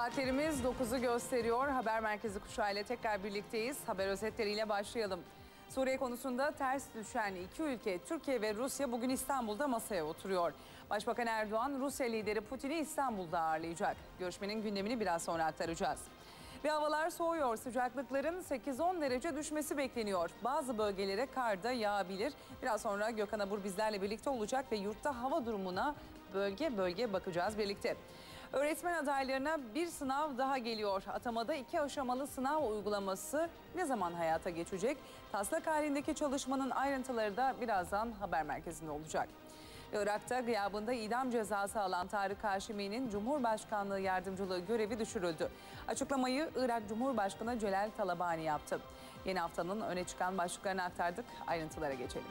Saatlerimiz 9'u gösteriyor. Haber Merkezi Kuşağı ile tekrar birlikteyiz. Haber özetleriyle başlayalım. Suriye konusunda ters düşen iki ülke Türkiye ve Rusya bugün İstanbul'da masaya oturuyor. Başbakan Erdoğan Rusya lideri Putin'i İstanbul'da ağırlayacak. Görüşmenin gündemini biraz sonra aktaracağız. Ve havalar soğuyor. Sıcaklıkların 8-10 derece düşmesi bekleniyor. Bazı bölgelere kar da yağabilir. Biraz sonra Gökhan Abur bizlerle birlikte olacak ve yurtta hava durumuna bölge bölge bakacağız birlikte. Öğretmen adaylarına bir sınav daha geliyor. Atamada iki aşamalı sınav uygulaması ne zaman hayata geçecek? Taslak halindeki çalışmanın ayrıntıları da birazdan haber merkezinde olacak. Irak'ta gıyabında idam cezası alan Tarık Haşimi'nin Cumhurbaşkanlığı yardımcılığı görevi düşürüldü. Açıklamayı Irak Cumhurbaşkanı Celal Talabani yaptı. Yeni haftanın öne çıkan başlıklarını aktardık. Ayrıntılara geçelim.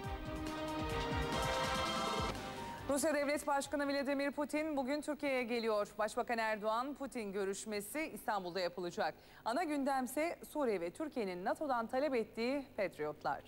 Rusya Devlet Başkanı Vladimir Putin bugün Türkiye'ye geliyor. Başbakan Erdoğan Putin görüşmesi İstanbul'da yapılacak. Ana gündemse Suriye ve Türkiye'nin NATO'dan talep ettiği Patriotlar.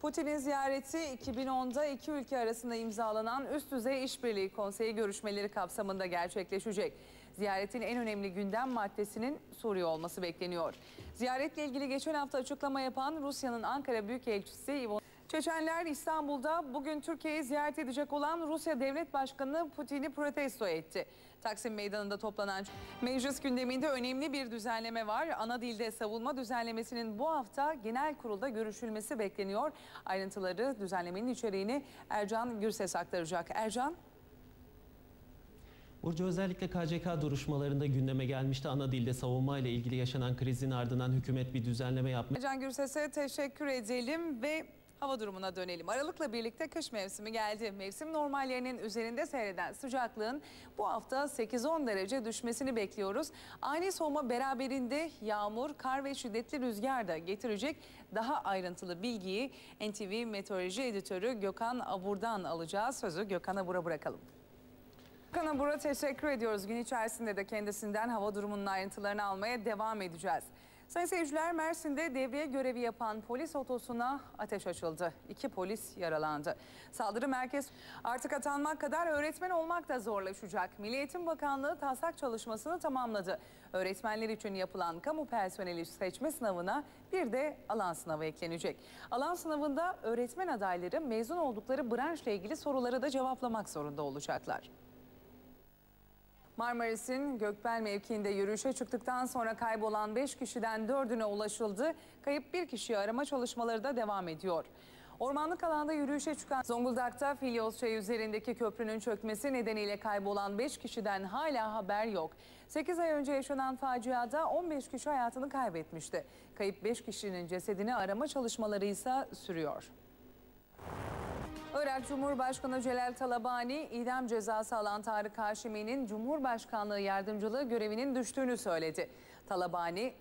Putin'in ziyareti 2010'da iki ülke arasında imzalanan üst düzey işbirliği konseyi görüşmeleri kapsamında gerçekleşecek. Ziyaretin en önemli gündem maddesinin Suriye olması bekleniyor. Ziyaretle ilgili geçen hafta açıklama yapan Rusya'nın Ankara Büyükelçisi Ivo Çeçenler İstanbul'da bugün Türkiye'yi ziyaret edecek olan Rusya Devlet Başkanı Putin'i protesto etti. Taksim Meydanı'nda toplanan meclis gündeminde önemli bir düzenleme var. Ana dilde savunma düzenlemesinin bu hafta genel kurulda görüşülmesi bekleniyor. Ayrıntıları düzenlemenin içeriğini Ercan Gürses aktaracak. Ercan. Burcu özellikle KCK duruşmalarında gündeme gelmişti. Ana dilde savunma ile ilgili yaşanan krizin ardından hükümet bir düzenleme yapmış. Ercan Gürses'e teşekkür edelim ve Hava durumuna dönelim. Aralıkla birlikte kış mevsimi geldi. Mevsim normallerinin üzerinde seyreden sıcaklığın bu hafta 8-10 derece düşmesini bekliyoruz. Ani soğuma beraberinde yağmur, kar ve şiddetli rüzgar da getirecek. Daha ayrıntılı bilgiyi NTV Meteoroloji Editörü Gökhan Abur'dan alacağız. Sözü Gökhan Abur'a bırakalım. Gökhan Abur'a teşekkür ediyoruz. Gün içerisinde de kendisinden hava durumunun ayrıntılarını almaya devam edeceğiz. Sayın seyirciler Mersin'de devriye görevi yapan polis otosuna ateş açıldı. İki polis yaralandı. Saldırı merkez artık atanmak kadar öğretmen olmak da zorlaşacak. Milli Eğitim Bakanlığı taslak çalışmasını tamamladı. Öğretmenler için yapılan kamu personeli seçme sınavına bir de alan sınavı eklenecek. Alan sınavında öğretmen adayları mezun oldukları branşla ilgili soruları da cevaplamak zorunda olacaklar. Marmaris'in Gökbel mevkiinde yürüyüşe çıktıktan sonra kaybolan 5 kişiden 4'üne ulaşıldı. Kayıp bir kişiyi arama çalışmaları da devam ediyor. Ormanlık alanda yürüyüşe çıkan Zonguldak'ta Filyos Çayı üzerindeki köprünün çökmesi nedeniyle kaybolan 5 kişiden hala haber yok. 8 ay önce yaşanan faciada 15 kişi hayatını kaybetmişti. Kayıp 5 kişinin cesedini arama çalışmaları ise sürüyor. Irak Cumhurbaşkanı Celal Talabani idam cezası alan Tarık Haşimi'nin Cumhurbaşkanlığı yardımcılığı görevinin düştüğünü söyledi. Talabani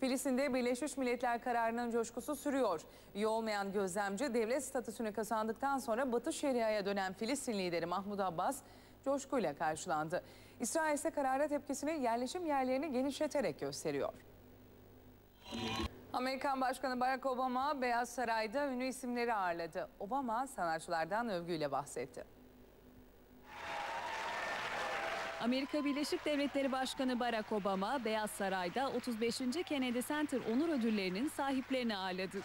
Filistin'de Birleşmiş Milletler kararının coşkusu sürüyor. Üye olmayan gözlemci devlet statüsünü kazandıktan sonra Batı Şeria'ya dönen Filistin lideri Mahmud Abbas coşkuyla karşılandı. İsrail ise karara tepkisini yerleşim yerlerini genişleterek gösteriyor. Amerikan Başkanı Barack Obama Beyaz Saray'da ünlü isimleri ağırladı. Obama sanatçılardan övgüyle bahsetti. Amerika Birleşik Devletleri Başkanı Barack Obama Beyaz Saray'da 35. Kennedy Center onur ödüllerinin sahiplerini ağırladı.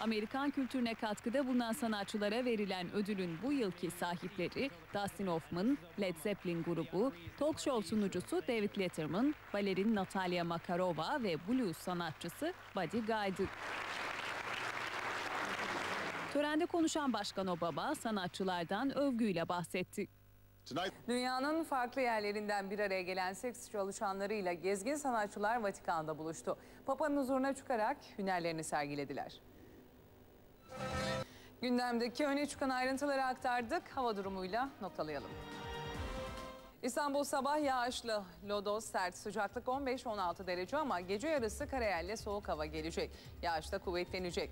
Amerikan kültürüne katkıda bulunan sanatçılara verilen ödülün bu yılki sahipleri Dustin Hoffman, Led Zeppelin grubu, talk show sunucusu David Letterman, balerin Natalia Makarova ve blues sanatçısı Buddy Guy'dı. Törende konuşan Başkan Obama sanatçılardan övgüyle bahsetti. Dünyanın farklı yerlerinden bir araya gelen seks çalışanlarıyla gezgin sanatçılar Vatikan'da buluştu. Papa'nın huzuruna çıkarak hünerlerini sergilediler. Gündemdeki öne çıkan ayrıntıları aktardık. Hava durumuyla noktalayalım. İstanbul sabah yağışlı, lodos sert, sıcaklık 15-16 derece ama gece yarısı karayelle soğuk hava gelecek. Yağış da kuvvetlenecek.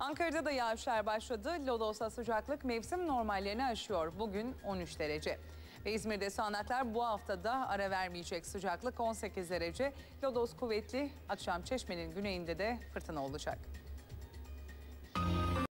Ankara'da da yağışlar başladı. Lodos'ta sıcaklık mevsim normallerini aşıyor. Bugün 13 derece. Ve İzmir'de sağanaklar bu haftada ara vermeyecek. Sıcaklık 18 derece. Lodos kuvvetli. Akşam Çeşme'nin güneyinde de fırtına olacak.